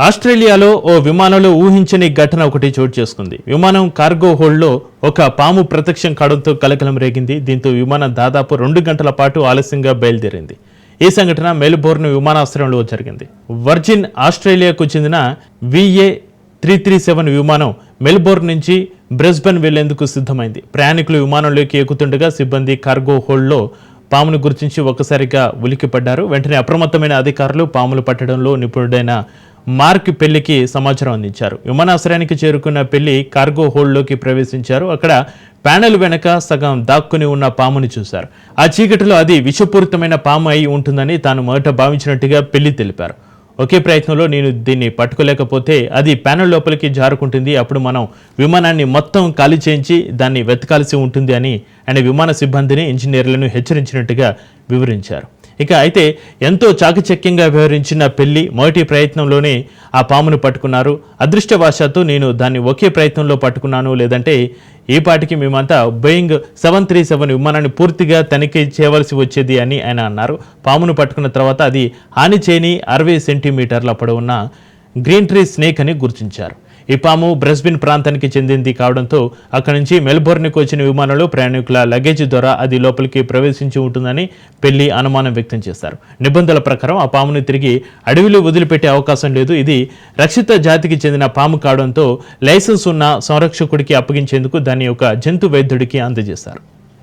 ఆస్ట్రేలియాలో ఓ విమానంలో ఊహించని ఘటన ఒకటి చోటు చేసుకుంది. విమానం కార్గో హోల్డ్లో ఒక పాము ప్రత్యక్షం కావడంతో కలకలం రేగింది. దీంతో విమానం దాదాపు రెండు గంటల పాటు ఆలస్యంగా బయలుదేరింది. ఈ సంఘటన మెల్బోర్న్ విమానాశ్రయంలో జరిగింది. వర్జిన్ ఆస్ట్రేలియాకు చెందిన విఏ త్రీ త్రీ సెవెన్ విమానం మెల్బోర్న్ నుంచి బ్రెస్బెన్ వెళ్ళేందుకు సిద్ధమైంది. ప్రయాణికులు విమానంలోకి ఎక్కుతుండగా సిబ్బంది కార్గో హోల్డ్లో పామును గుర్తించి ఒక్కసారిగా ఉలిక్కిపడ్డారు. వెంటనే అప్రమత్తమైన అధికారులు పాములు పట్టడంలో నిపుణుడైన మార్క్ పెళ్ళికి సమాచారం అందించారు. విమానాశ్రయానికి చేరుకున్న పెళ్ళి కార్గో హోల్డ్లోకి ప్రవేశించారు. అక్కడ ప్యానెల్ వెనక సగం దాక్కుని ఉన్న పాముని చూశారు. ఆ చీకటిలో అది విషపూరితమైన పాము అయి ఉంటుందని తాను మొదట భావించినట్టుగా పెళ్ళి తెలిపారు. ఒకే ప్రయత్నంలో నేను దీన్ని పట్టుకోలేకపోతే అది ప్యానెల్ లోపలికి జారుకుంటుంది. అప్పుడు మనం విమానాన్ని మొత్తం ఖాళీ చేయించి దాన్ని వెతకాల్సి ఉంటుంది అని ఆయన విమాన సిబ్బందిని ఇంజనీర్లను హెచ్చరించినట్టుగా వివరించారు. ఇక అయితే ఎంతో చాకచక్యంగా వ్యవహరించిన పెళ్ళి మొదటి ప్రయత్నంలోనే ఆ పామును పట్టుకున్నారు. అదృష్టవశాత్తు నేను దాన్ని ఒకే ప్రయత్నంలో పట్టుకున్నాను. లేదంటే ఈ పాటికి మేమంతా బోయింగ్ సెవెన్ త్రీ సెవెన్ విమానాన్ని పూర్తిగా తనిఖీ చేయవలసి వచ్చేది అని ఆయన అన్నారు. పామును పట్టుకున్న తర్వాత అది హాని చేయని అరవై సెంటీమీటర్ల పొడవున్న గ్రీన్ ట్రీ స్నేక్ అని గుర్తించారు. ఈ పాము బ్రెస్బిన్ ప్రాంతానికి చెందింది కావడంతో అక్కడి నుంచి మెల్బోర్న్కి వచ్చిన విమానంలో ప్రయాణికుల లగేజ్ ద్వారా అది లోపలికి ప్రవేశించి ఉంటుందని పెళ్ళి అనుమానం వ్యక్తం చేశారు. నిబంధనల ప్రకారం ఆ పామును తిరిగి అడవిలో వదిలిపెట్టే అవకాశం లేదు. ఇది రక్షిత జాతికి చెందిన పాము కావడంతో లైసెన్స్ ఉన్న సంరక్షకుడికి అప్పగించేందుకు దాన్ని ఒక జంతు వైద్యుడికి అందజేశారు.